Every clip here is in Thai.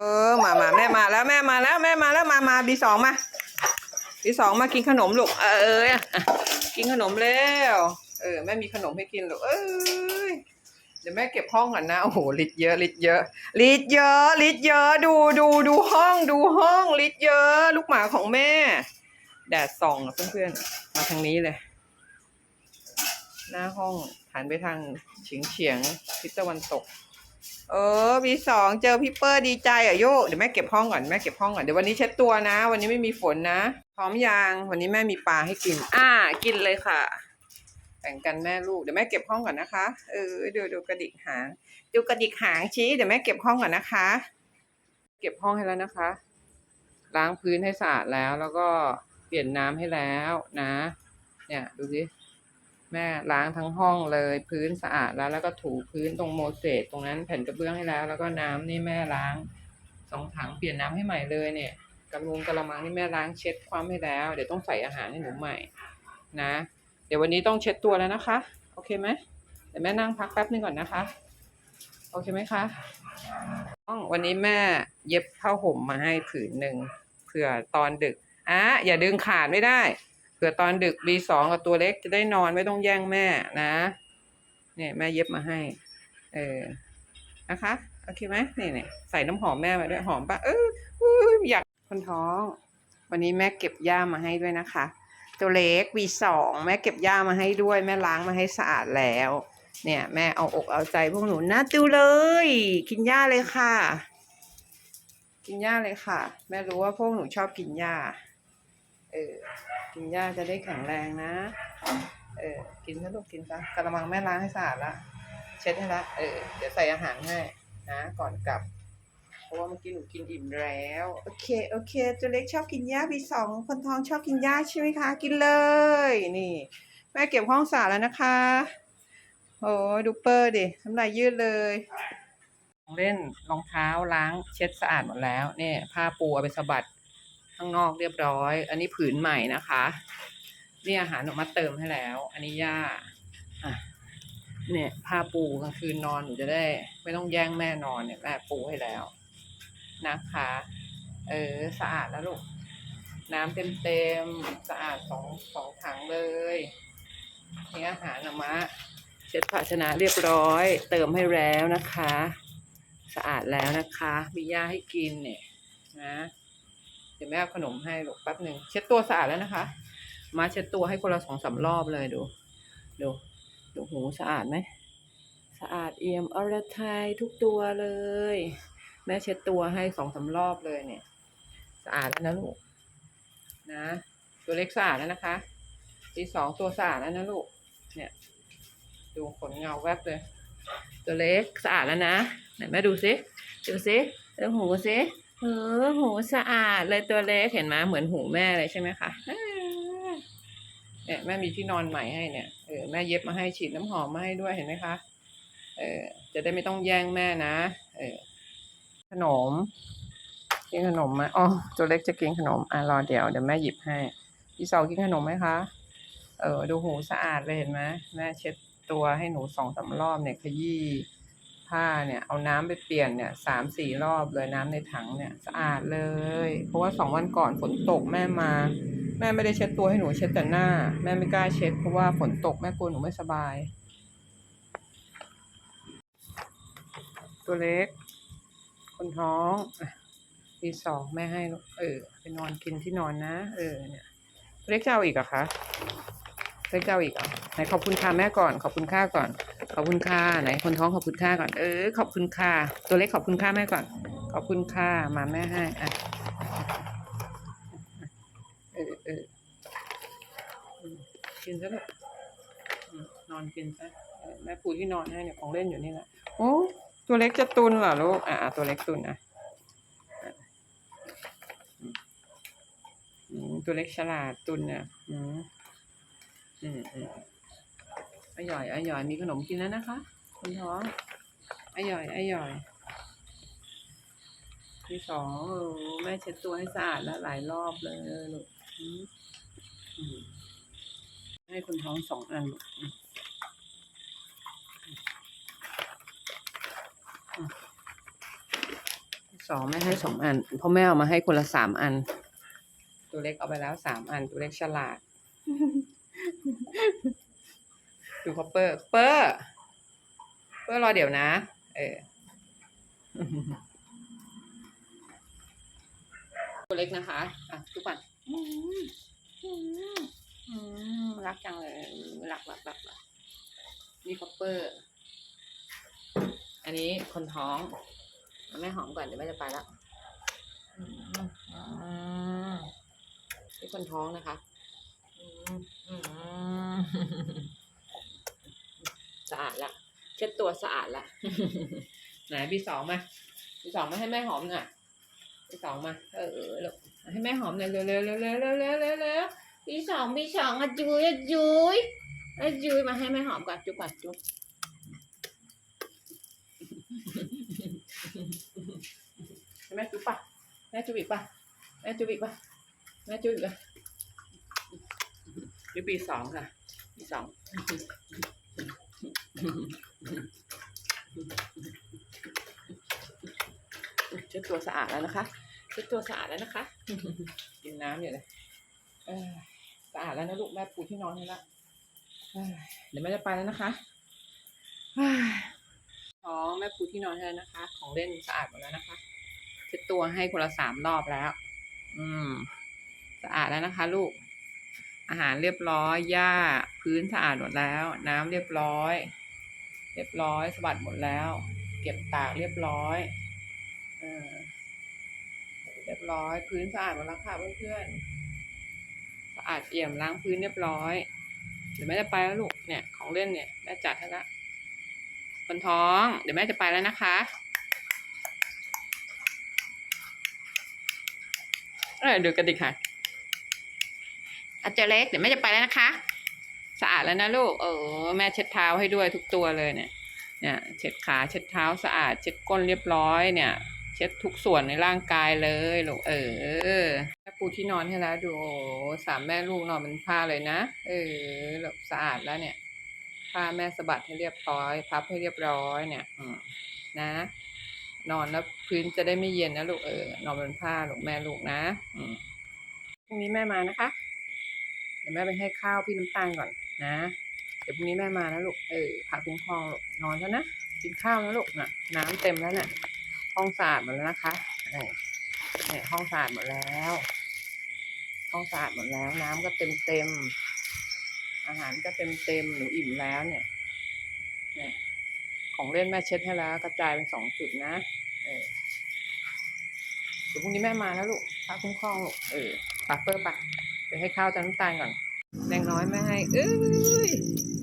เออมามาแม่มาแล้วแม่มาแล้วแม่มาแล้วมามาบีสองมาบีสองมากินขนมลูกเออเออกินขนมแล้วเออแม่มีขนมให้กินลูกเอ้ยเดี๋ยวแม่เก็บห้องก่อนนะโอ้โหลิตเยอะลิตเยอะลิตเยอะลิตเยอะดูดูดูห้องดูห้องลิตเยอะ ลูกหมาของแม่ แดดส่องอะเพื่อนๆมาทางนี้เลย หน้าห้องหันไปทางเฉียงเฉียงทิศตะวันตก เออวีสองเจอพี่เปอร์ดีใจอะโยกเดี๋ยวแม่เก็บห้องก่อนแม่เก็บห้องก่อนเดี๋ยววันนี้เช็ดตัวนะ วันนี้ไม่มีฝนนะพร้อมยังวันนี้แม่มีปลาให้กิน อ่า กินเลยค่ะ แบ่งกันแม่ลูกเดี๋ยวแม่เก็บห้องก่อนนะคะเออดูดูกระดิกหาง ดูกระดิกหางชี้เดี๋ยวแม่เก็บห้องก่อนนะคะ เก็บห้องให้แล้วนะคะ ล้างพื้นให้สะอาดแล้วแล้วก็เปลี่ยนน้ำให้แล้วนะ เนี่ยดูสิ แม่ล้างทั้งห้องเลยพื้นสะอาดแล้วแล้วก็ถูพื้นตรงโมเสสตรงนั้นแผ่นกระเบื้องให้แล้ว แล้วก็น้ำนี่แม่ล้างสองถังเปลี่ยนน้ำให้ใหม่เลยเนี่ยกระมุงกระมังนี่แม่ล้างเช็ดความให้แล้ว เดี๋ยวต้องใส่อาหารให้หนูใหม่นะ เดี๋ยววันนี้ต้องเช็ดตัวแล้วนะคะ โอเคไหมเดี๋ยวแม่นั่งพักแป๊บนึงก่อนนะคะ โอเคไหมคะต้องวันนี้แม่เย็บผ้าห่มมาให้ผืนหนึ่งเผื่อตอนดึกอะอย่าดึงขาดไม่ได้ ผื่อตอนดึก B2 กับตัวเล็กจะได้นอนไม่ต้องแย่งแม่นะ เนี่ยแม่เย็บมาให้ เออ นะคะ โอเคไหมนี่เนี่ยใส่น้ำหอมแม่มาด้วยหอมปะเอออยากคนท้อง วันนี้แม่เก็บย่ามาให้ด้วยนะคะ ตัวเล็ก V2 แม่เก็บย่ามาให้ด้วย แม่ล้างมาให้สะอาดแล้ว เนี่ยแม่เอาอกเอาใจพวกหนูนะติวเลย กินหญ้าเลยค่ะ กินหญ้าเลยค่ะ แม่รู้ว่าพวกหนูชอบกินหญ้า เออ กินหญ้าจะได้แข็งแรงนะ เออ กินซะลูกกินซะกระมังแม่ล้างให้สะอาดละ เช็ดให้ละ เออ เดี๋ยวใส่อาหารให้นะ ก่อนกลับ เพราะว่าเมื่อกี้หนูกินอิ่มแล้ว โอเค โอเค ตัวเล็กชอบกินหญ้าบีสอง คนท้องชอบกินหญ้าใช่ไหมคะ กินเลย นี่ แม่เก็บห้องสะอาดแล้วนะคะ โอ้ยดูเปอร์ดิน้ำลายยืดเลยของเล่นรองเท้าล้างเช็ดสะอาดหมดแล้วเนี่ยผ้าปูเอาไปสะบัด ข้างนอกเรียบร้อย อันนี้ผืนใหม่นะคะ นี่อาหารออกมาเติมให้แล้ว อันนี้ย่าอะเนี่ยผ้าปูกลางคืนนอนหนูจะได้ ไม่ต้องแย่งแม่นอนเนี่ยแม่ปูให้แล้วนะคะ เออสะอาดแล้วลูกน้ำเต็มเต็มสะอาดสองสองถังเลยนี่อาหารออกมาเช็ดภาชนะเรียบร้อย เติมให้แล้วนะคะ สะอาดแล้วนะคะมีย่าให้กินเนี่ยนะ ดี๋ยวแม่เอาขนมให้ลูกแป๊บหนึ่งเช็ดตัวสะอาดแล้วนะคะ มาเช็ดตัวให้คนละสองสามรอบเลยดู ดู ดูหูสะอาดไหมสะอาดเอี่ยมอรไทยทุกตัวเลย แม่เช็ดตัวให้สองสามรอบเลยเนี่ย สะอาดแล้วนะลูกนะ ตัวเล็กสะอาดแล้วนะคะทีสองตัวสะอาดแล้วนะลูกเนี่ยดูขนเงาแวบเลย ตัวเล็กสะอาดแล้วนะไหนแม่ดูสิดูสิเออหูสิ เออหูสะอาดเลยตัวเล็กเห็นไหมเหมือนหูแม่เลยใช่ไหมคะเนี่ยแม่มีที่นอนใหม่ให้เนี่ยเออแม่เย็บมาให้ฉีดน้ำหอมมาให้ด้วยเห็นไหมคะเออจะได้ไม่ต้องแย่งแม่นะเออขนมกินขนมไหมอ๋อตัวเล็กจะกินขนมอะรอเดี๋ยวเดี๋ยวแม่หยิบให้พี่สาวกินขนมไหมคะเออดูหูสะอาดเลยเห็นไหมแม่เช็ดตัวให้หนูสองสามรอบเนี่ยขยี้ ผ้าเนี่ยเอาน้ำไปเปลี่ยนเนี่ยสามสี่รอบเลยน้ำในถังเนี่ยสะอาดเลย เพราะว่าสองวันก่อนฝนตกแม่มา แม่ไม่ได้เช็ดตัวให้หนูเช็ดแต่หน้า แม่ไม่กล้าเช็ดเพราะว่าฝนตกแม่กลัวหนูไม่สบาย ตัวเล็ก คนท้องอะทีสองแม่ให้เออไปนอนกินที่นอนนะ เออเนี่ยตัวเล็กเจะเอาอีกอะคะตัวเล็กเจะเอาอีกเหรอไหนขอบคุณค่ะแม่ก่อนขอบคุณค่าก่อน อบคุณค่ะไหนคนท้องขอบคุณค่าก่อนเออขอบคุณค่ะ ตัวเล็กขอบคุณค่าแม่ก่อน ขอบคุณค่ะมาแม่ให้อะเออเออกินซะเลยนอนกินซะแม่ปูที่นอนให้เนี่ยของเล่นอยู่นี่แหละโอ้ตัวเล็กจะตุนเหรอลูกอะตัวเล็กตุนอะตัวเล็กฉลาดตุนอะอืมอืมอืม อร่อยอร่อยมีขนมกินแล้วนะคะคุณท้องอร่อยอร่อยที่สองเออแม่เช็ดตัวให้สะอาดแล้วหลายรอบเลยลูกให้คุณท้องสองอันลูกสองแม่ให้สองอันเพราะแม่เอามาให้คนละสามอัน ตัวเล็กเอาไปแล้วสามอัน ตัวเล็กฉลาด ดูคอปเปอร์เปอร์เปอร์รอเดี๋ยวนะ เออตัวเล็กนะคะ อะทุกคนรักจังเลยรักรักรักรักนี่คอปเปอร์ อันนี้คนท้องแม่หอมก่อนเดี๋ยวแม่จะไปแล้วอืมอืมนี่คนท้องนะคะ อืมอืม สะอาดละเช็ดตัวสะอาดละไหนบีสองมาบีสองมาให้แม่หอมหน่อยบีสองมาเออเออลูกให้แม่หอมหน่อยเร็วเร็วเร็วเร็วเร็วเร็วเร็วเร็วบีสองบีสองอะจุยอะจุยอะจุยมาให้แม่หอมก่อนจุ๊บก่อนจุ๊บแม่จุ๊บป่ะแม่จุ๊บอีกป่ะแม่จุ๊บอีกป่ะแม่จุ๊บอีกป่ะนี่ปีสองค่ะปีสอง เช็ดตัวสะอาดแล้วนะคะเช็ดตัวสะอาดแล้วนะคะกินน้ำอยู่เลยเออสะอาดแล้วนะลูกแม่ปูที่นอนให้ละเดี๋ยวแม่จะไปแล้วนะคะท้องแม่ปูที่นอนให้แล้วนะคะ ของเล่นสะอาดหมดแล้วนะคะเช็ดตัวให้คนละสามรอบแล้ว อืม สะอาดแล้วนะคะ ลูก อาหารเรียบร้อยหญ้าพื้นสะอาดหมดแล้ว น้ำเรียบร้อย เรียบร้อยสะบัดหมดแล้ว เก็บตากเรียบร้อยเออเรียบร้อย พื้นสะอาดหมดแล้วค่ะเพื่อนๆสะอาดเอี่ยมล้างพื้นเรียบร้อยเดี๋ยวแม่จะไปแล้วลูกเนี่ยของเล่นเนี่ยแม่จัดให้ละคนท้อง เดี๋ยวแม่จะไปแล้วนะคะเออดูกระดิกค่ะ อาจจะเล็กเดี๋ยวแม่จะไปแล้วนะคะ สะอาดแล้วนะลูก เออ แม่เช็ดเท้าให้ด้วยทุกตัวเลยเนี่ย เนี่ย เช็ดขาเช็ดเท้าสะอาด เช็ดก้นเรียบร้อยเนี่ย เช็ดทุกส่วนในร่างกายเลยลูกเออแม่ปูที่นอนให้แล้วดูสามแม่ลูกนอนเป็นผ้าเลยนะ เออแบบสะอาดแล้วเนี่ยผ้าแม่สะบัดให้เรียบร้อยพับให้เรียบร้อยเนี่ย อืมนะ นอนแล้วพื้นจะได้ไม่เย็นนะลูกเออนอนบนผ้าลูกแม่ลูกนะ อืมพรุ่งนี้แม่มานะคะ ดี๋ยวแม่ไปให้ข้าวพี่น้ำตาลก่อนนะ เดี๋ยวพรุ่งนี้แม่มานะลูก เออพักคุ้มครองนอนแล้วนะ กินข้าวนะลูกน่ะน้ำเต็มแล้วน่ะ ห้องสะอาดหมดแล้วนะคะเนี่ยห้องสะอาดหมดแล้ว ห้องสะอาดหมดแล้ว น้ำก็เต็มเต็ม อาหารก็เต็มเต็มหนูอิ่มแล้วเนี่ย เนี่ย ของเล่นแม่เช็ดให้แล้วกระจายเป็นสองจุดนะ เออเดี๋ยวพรุ่งนี้แม่มาแล้วลูกพักคุ้มครองลูก เออปักเปอร์ปั ไปให้ข้าวจานน้ำตาลก่อนแดงน้อยแม่ให้ เอ้ย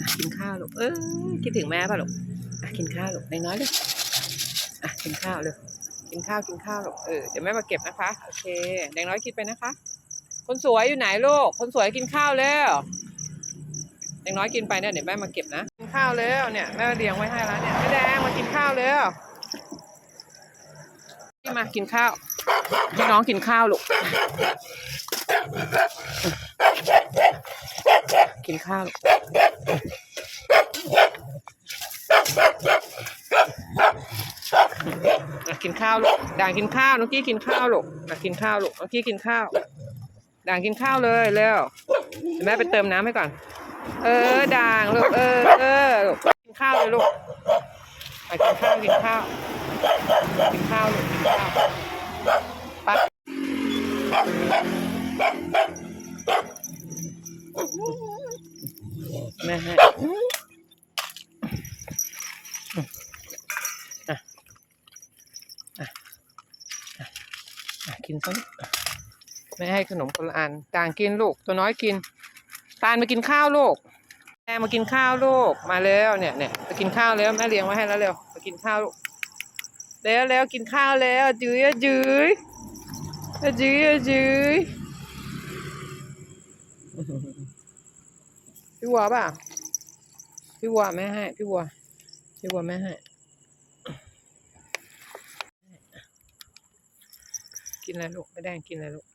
อะกินข้าวลูกเอ้ยคิดถึงแม่ป่ะลูกอะกินข้าวลูกแดงน้อยเลยอะกินข้าวเลยกินข้าวกินข้าวลูกเออเดี๋ยวแม่มาเก็บนะคะโอเคแดงน้อยคิดไปนะคะ คนสวยอยู่ไหนลูกคนสวยกินข้าวแล้วแดงน้อยกินไปเนี่ยเดี๋ยวแม่มาเก็บนะกินข้าวแล้วเนี่ยแม่เลี้ยงไว้ให้แล้วเนี่ยแม่แดงมากินข้าวแล้วนี่มากินข้าวให้น้องกินข้าวลูก กินข้าวกอะกินข้าวลูกด่างกินข้าวน้องกี้กินข้าวลูกอะกินข้าวลูกน้องกี้กินข้าวด่างกินข้าวเลยเร็วแม่ไปเติมน้ำให้ก่อน เออด่างลูกเออเออลูกกินข้าวเลยลูกไปกินข้าวกินข้าวกินข้าวลูกกินข้าวปั๊บแม่ให้อะอะอะ อะกินซะลูกแม่ให้ขนมคนละอันต่างกินลูกตัวน้อยกิน ตาลมากินข้าวลูกแม่มากินข้าวลูกมาแล้วเนี่ยเนี่ยมากินข้าวแล้วแม่เลี้ยงไว้ให้แล้วเร็วมากินข้าวลูกแล้วแล้วกินข้าวแล้วจื้อจื้อจื้อจื้อพี่วัวป่ะพี่วัวแม่ให้พี่วัวพี่วัวแม่ให้ กินอะไรลูกไม่ได้กินอะไรลูก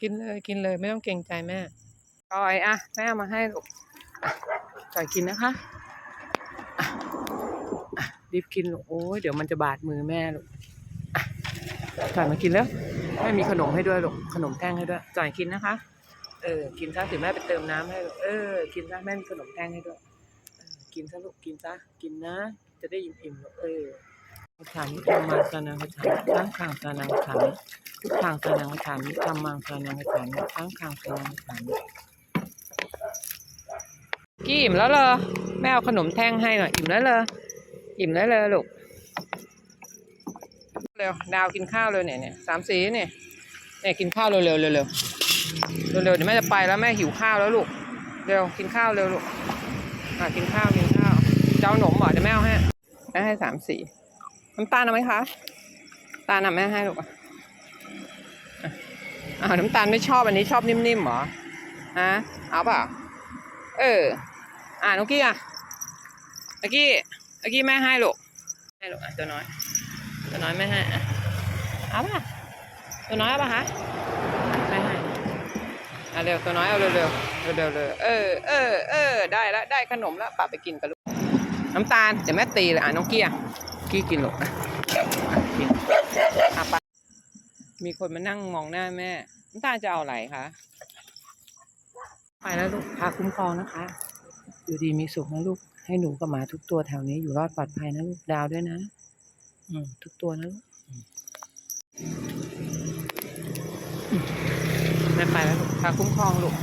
กินเลยกินเลยไม่ต้องเกรงใจแม่จอยอะแม่มาให้ลูกอะจอยกินนะคะรีบกินลูกโอ้ยเดี๋ยวมันจะบาดมือแม่ลูกจ่ายมากินแล้วแม่มีขนมให้ด้วยลูกขนมแท่งให้ด้วยจ่ายกินนะคะ เออ กินซะถึงแม่ไปเติมน้ำให้ลูกเออ กินซะแม่มีขนมแท่งให้ด้วยกินซะลูกกินซะกินนะ จะได้อิ่มๆลูกเออาษานิธรรมาสนังภาษานิทั้งทางสนังภาษานิทุกทางสนังภาษานิธรรมังสนังภาษานิทั้งทางสนังภาษานิกี่อิ่มแล้วเหรอแม่เอาขนมแท่งให้หน่อยอิ่มแล้วเหรออิ่มแล้วเลยลูกเร็วดาวกินข้าวเลยเนี่ยเนี่ยสามสีเนี่ยเนี่ยกินข้าวเร็วๆเร็วเร็วเร็วเดี๋ยวแม่จะไปแล้วแม่หิวข้าวแล้วลูกเร็วกินข้าวเร็วลูกอะกินข้าวกินข้าวเจะเอาหนมเหรอเดี๋ยวแม่เอาให้แม่ให้สามสี น้ำตาลเอาไหมคะ ตาลน่ะแม่ให้ลูกอะอะอ่าน้ำตาลไม่ชอบอันนี้ชอบนิ่มๆเหรอฮะเอาเปล่าเออ อ่านุกี้อะนุกี้นุกี้แม่ให้ลูกให้ลูกอะตัวน้อย ตัวน้อยไม่ให้อะเอาป่ะตัวน้อยเอาป่ะคะไม่ให้อะเร็วตัวน้อยเอาเร็วเร็วเร็วเร็วเออเออเออได้แล้วได้ขนมแล้วป้าไปกินกันลูกน้ำตาลเดี๋ยวแม่ตีเลยอะน้องกี้อะ กี้กินลูกอะอะกินอะไปมีคนมานั่งมองหน้าแม่น้ำตาลจะเอาอะไรคะ ไปแล้วลูกพาคุ้มครองนะคะ อยู่ดีมีสุขนะลูก ให้หนูกับหมาทุกตัวแถวนี้อยู่รอดปลอดภัยนะลูก ดาวด้วยนะ อืมทุกตัวนะลูกอืมอืมแม่ไปแล้วลูกพาคุ้มครองลูก